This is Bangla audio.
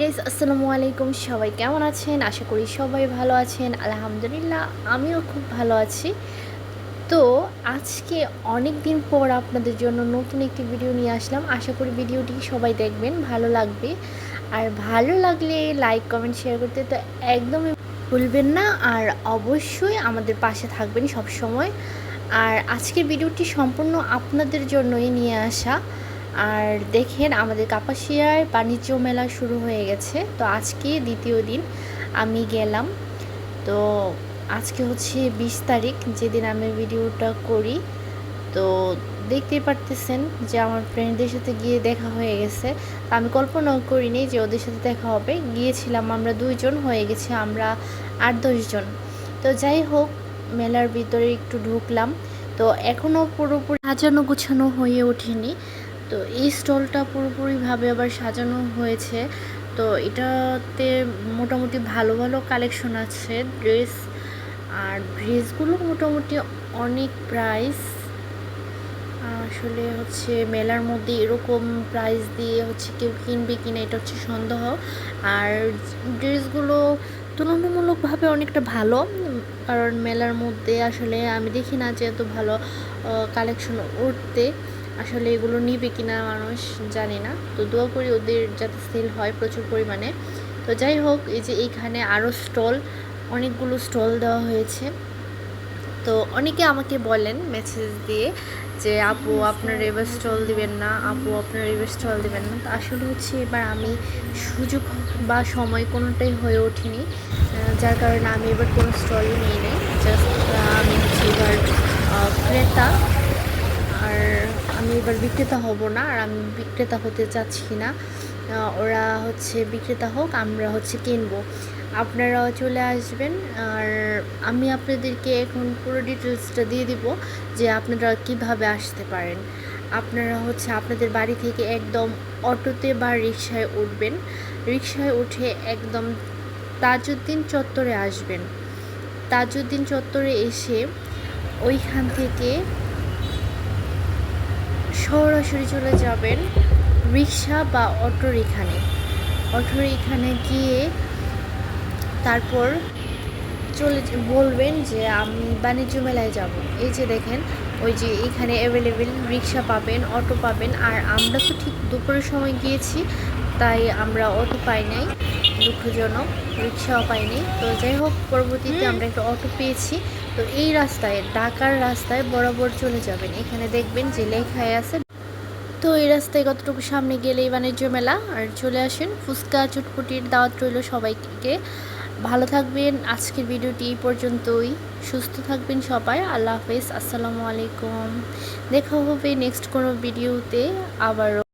গাইস আসসালামু আলাইকুম। সবাই কেমন আছেন? আশা করি সবাই ভালো আছেন। আলহামদুলিল্লাহ, আমিও খুব ভালো আছি। তো আজকে অনেক দিন পর আপনাদের জন্য নতুন একটি ভিডিও নিয়ে আসলাম। আশা করি ভিডিওটি সবাই দেখবেন, ভালো লাগবে। আর ভালো লাগলে লাইক কমেন্ট শেয়ার করতে তো একদমই ভুলবেন না। আর অবশ্যই আমাদের পাশে থাকবেন সব সময় আর আজকের ভিডিওটি সম্পূর্ণ আপনাদের জন্যই নিয়ে আসা। আর দেখেন আমাদের কাপাসিয়ার বাণিজ্য মেলা শুরু হয়ে গেছে। তো আজকে দ্বিতীয় দিন আমি গেলাম। তো আজকে হচ্ছে বিশ তারিখ, যেদিন আমি ভিডিওটা করি। তো দেখতেই পারতেছেন যে আমার ফ্রেন্ডদের সাথে গিয়ে দেখা হয়ে গেছে। আমি কল্পনাও করিনি যে ওদের সাথে দেখা হবে। গিয়েছিলাম আমরা দুইজন, হয়ে গেছি আমরা আট দশজন তো যাই হোক, মেলার ভিতরে একটু ঢুকলাম। তো এখনও পুরোপুরি সাজানো গুছানো হয়ে ওঠেনি। তো এই স্টলটা পুরোপুরিভাবে আবার সাজানো হয়েছে। তো এটাতে মোটামুটি ভালো ভালো কালেকশন আছে, ড্রেস। আর ড্রেসগুলো মোটামুটি অনেক প্রাইস আসলে হচ্ছে মেলার মধ্যে এরকম প্রাইস দিয়ে হচ্ছে কেউ কিনবে কিনা এটা হচ্ছে সন্দেহ। আর ড্রেসগুলো তুলনামূলকভাবে অনেকটা ভালো, কারণ মেলার মধ্যে আসলে আমি দেখি না যে এত ভালো কালেকশন উঠতে। আসলে এগুলো নিবে কিনা মানুষ জানি না। তো দোয়া করি ওদের যাতে সেল হয় প্রচুর পরিমাণে। তো যাই হোক, এই যে এইখানে আরও স্টল, অনেকগুলো স্টল দেওয়া হয়েছে। তো অনেকে আমাকে বলেন মেসেজ দিয়ে যে, আপু, আপনার এবার স্টল দিবেন না, আপু, আপনার এবার স্টল দিবেন না। তো আসলে হচ্ছে এবার আমি সুযোগ বা সময় কোনোটাই হয়ে ওঠেনি। যার কারণে আমি এবার কোনো স্টলই নিয়ে নেই। জাস্ট আমি হচ্ছে এবার আমি এবার বিক্রেতা হব না আর আমি বিক্রেতা হতে চাচ্ছি না। ওরা হচ্ছে বিক্রেতা হোক, আমরা হচ্ছে কিনবো। আপনারাও চলে আসবেন আর আমি আপনাদেরকে এখন পুরো ডিটেলসটা দিয়ে দিব যে আপনারা কীভাবে আসতে পারেন। আপনারা হচ্ছে আপনাদের বাড়ি থেকে একদম অটোতে বা রিক্সায় উঠবেন। রিক্সায় উঠে একদম তাজউদ্দিন চত্বরে আসবেন। তাজউদ্দিন চত্বরে এসে ওইখান থেকে সরাসরি চলে যাবেন রিক্সা বা অটোর এখানে অটোর এখানে গিয়ে তারপর চলে বলবেন যে আমি বাণিজ্য মেলায় যাব। এই যে দেখেন, ওই যে এখানে অ্যাভেলেবেল রিক্সা পাবেন, অটো পাবেন। আর আমরা তো ঠিক দুপুরের সময় গিয়েছি, তাই আমরা অটো পাই নাই। দুঃখজনক রিক্সাও পাইনি। তো যাই হোক পরবর্তীতে আমরা একটা অটো পেয়েছি। তো এই রাস্তায় ঢাকার রাস্তায় বরাবর চলে যাবেন। এখানে দেখবেন যে লেখায় আছে। তো এই রাস্তায় কতটুকু সামনে গেলেই বাণিজ্য মেলা। আর চলে আসেন ফুচকা চুটপুটির দাওয়াত রইল সবাইকে। ভালো থাকবেন। আজকের ভিডিওটি এই পর্যন্তই। সুস্থ থাকবেন সবাই। আল্লাহ হাফেজ। আসসালামু আলাইকুম। দেখা হবে নেক্সট কোনো ভিডিওতে আবারও।